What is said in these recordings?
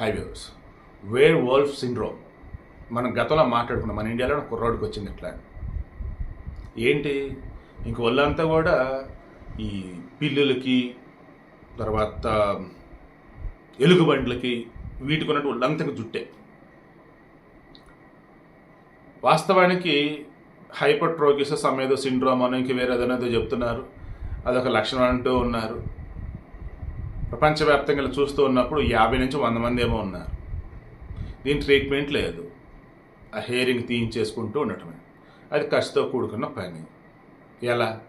Highways wear wolf syndrome మనం గతంలో మాట్లాడుకున్నాం. మన ఇండియాలో ఒక కుర్రోడికి వచ్చింది ఇట్లా ఏంటి? ఇంక ఒళ్ళంతా కూడా ఈ పిల్లులకి తర్వాత ఎలుగుబండ్లకి వీటికి ఉన్నట్టు ఒళ్ళంతా జుట్టే. వాస్తవానికి హైపర్ట్రోగిసస్ అమేదో సిండ్రోమ్ అని ఇంక వేరే ఏదైనా చెప్తున్నారు. అదొక లక్షణం అంటూ ఉన్నారు. ప్రపంచవ్యాప్తంగా చూస్తూ ఉన్నప్పుడు యాభై నుంచి వంద మంది ఏమో ఉన్నారు. దీని ట్రీట్మెంట్ లేదు. ఆ హెయిరింగ్ తీయించేసుకుంటూ ఉండటమే. అది ఖర్చుతో కూడుకున్న పని. ఎలా?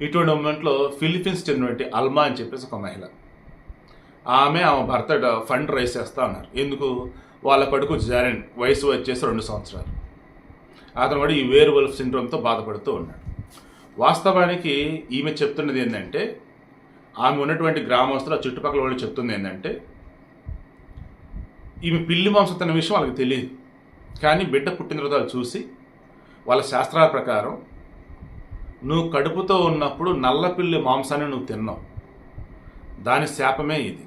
ఇటువంటి మూమెంట్లో ఫిలిపీన్స్ చెందినటువంటి అల్మా అని చెప్పేసి ఒక మహిళ. ఆమె ఆమె భర్త ఫండ్ రైస్ చేస్తా ఉన్నారు. ఎందుకు? వాళ్ళ కొడుకు జారెన్ వయసు వచ్చేసి రెండు సంవత్సరాలు. అతను కూడా ఈ వేరు వల్ఫ్ సిండ్రోమ్తో బాధపడుతూ ఉన్నాడు. వాస్తవానికి ఈమె చెప్తున్నది ఏంటంటే ఆమె ఉన్నటువంటి గ్రామస్తులు ఆ చుట్టుపక్కల వాళ్ళు చెప్తుంది ఏంటంటే ఈమె పిల్లి మాంసం తిన్న విషయం వాళ్ళకి తెలియదు కానీ బిడ్డ పుట్టిన తర్వాత చూసి వాళ్ళ శాస్త్రాల ప్రకారం నువ్వు కడుపుతో ఉన్నప్పుడు నల్ల పిల్లి మాంసాన్ని నువ్వు తిన్నావు. దాని శాపమే ఇది.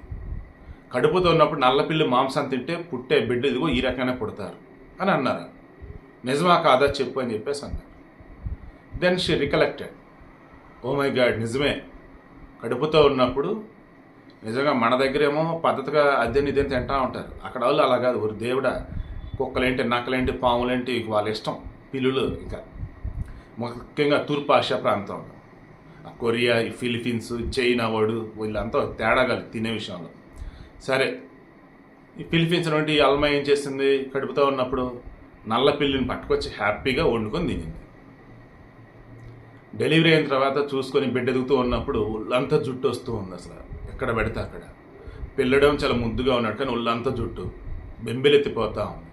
కడుపుతో ఉన్నప్పుడు నల్లపిల్లి మాంసం తింటే పుట్టే బిడ్డ ఇదిగో ఈ రకంగానే పుడతారు. అని అన్నారు. నిజమా కాదా చెప్పు అని చెప్పేసి అన్నారు. Then she recollected oh my god నిజమే. కడుపుతో ఉన్నప్పుడు నిజంగా మన దగ్గరేమో పద్ధతిగా అద్దెని ఇదేని తింటా ఉంటారు. అక్కడ వాళ్ళు అలా కాదు. ఒక దేవుడా కుక్కలేంటి నక్కలేంటి పాములేంటి వాళ్ళ ఇష్టం. పిల్లులు ఇంకా. ముఖ్యంగా తూర్పు ఆసియా ప్రాంతంలో ఆ కొరియా ఈ ఫిలిపీన్స్ చైనా వాడు వీళ్ళంతా తేడా తినే విషయంలో. సరే ఈ ఫిలిపీన్స్ నుండి అల్మా ఏం చేసింది? కడుపుతో ఉన్నప్పుడు నల్ల పిల్లిని పట్టుకొచ్చి హ్యాపీగా వండుకొని తినింది. డెలివరీ అయిన తర్వాత చూసుకొని బిడ్డ ఎదుగుతూ ఉన్నప్పుడు ఒళ్ళంతా జుట్టు వస్తూ ఉంది అసలు. ఎక్కడ పెడితే అక్కడ. పిల్లడం చాలా ముద్దుగా ఉన్నాడు కానీ ఒళ్ళంతా జుట్టు. బెంబెలెత్తిపోతా ఉంది.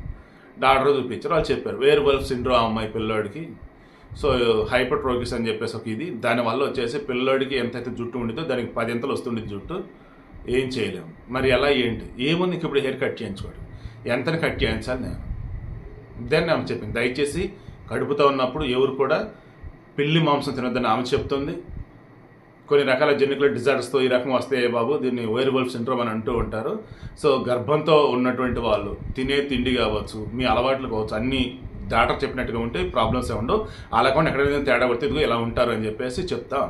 డాక్టర్ చూపించారు వాళ్ళు చెప్పారు వేరు వల్ఫ్ సిండ్రో అమ్మాయి పిల్లోడికి. సో హైపర్ట్రోగిస్ అని చెప్పేసి ఒక ఇది. దానివల్ల వచ్చేసి పిల్లోడికి ఎంతైతే జుట్టు ఉండితో దానికి పదింతలు వస్తుండే జుట్టు. ఏం చేయలేము మరి ఎలా ఏంటి? ఏముంది ఇంక ఇప్పుడు హెయిర్ కట్ చేయించుకోవడం? ఎంతని కట్ చేయించాలి నేను? దెన్ ఆమె చెప్పింది దయచేసి కడుపుతో ఉన్నప్పుడు ఎవరు కూడా పిల్లి మాంసం తినొద్దని ఆమె చెప్తుంది. కొన్ని రకాల జెనికులర్ డిజార్డర్స్తో ఈ రకం వస్తాయి బాబు దీన్ని వైర్ సిండ్రోమ్ అని అంటూ ఉంటారు. సో గర్భంతో ఉన్నటువంటి వాళ్ళు తినే తిండి కావచ్చు మీ అలవాట్లు కావచ్చు అన్నీ డాక్టర్ చెప్పినట్టుగా ఉంటే ప్రాబ్లమ్స్ ఏ ఉండవు. అలా కాకుండా ఎక్కడైనా తేడా పడితే ఇదిగో ఇలా ఉంటారు అని చెప్పేసి చెప్తా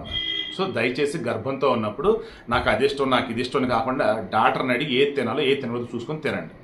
సో దయచేసి గర్భంతో ఉన్నప్పుడు నాకు అది ఇష్టం నాకు ఇది ఇష్టం అని కాకుండా డాక్టర్ని అడిగి ఏది తినాలో ఏది తినవద్దు చూసుకొని తినండి.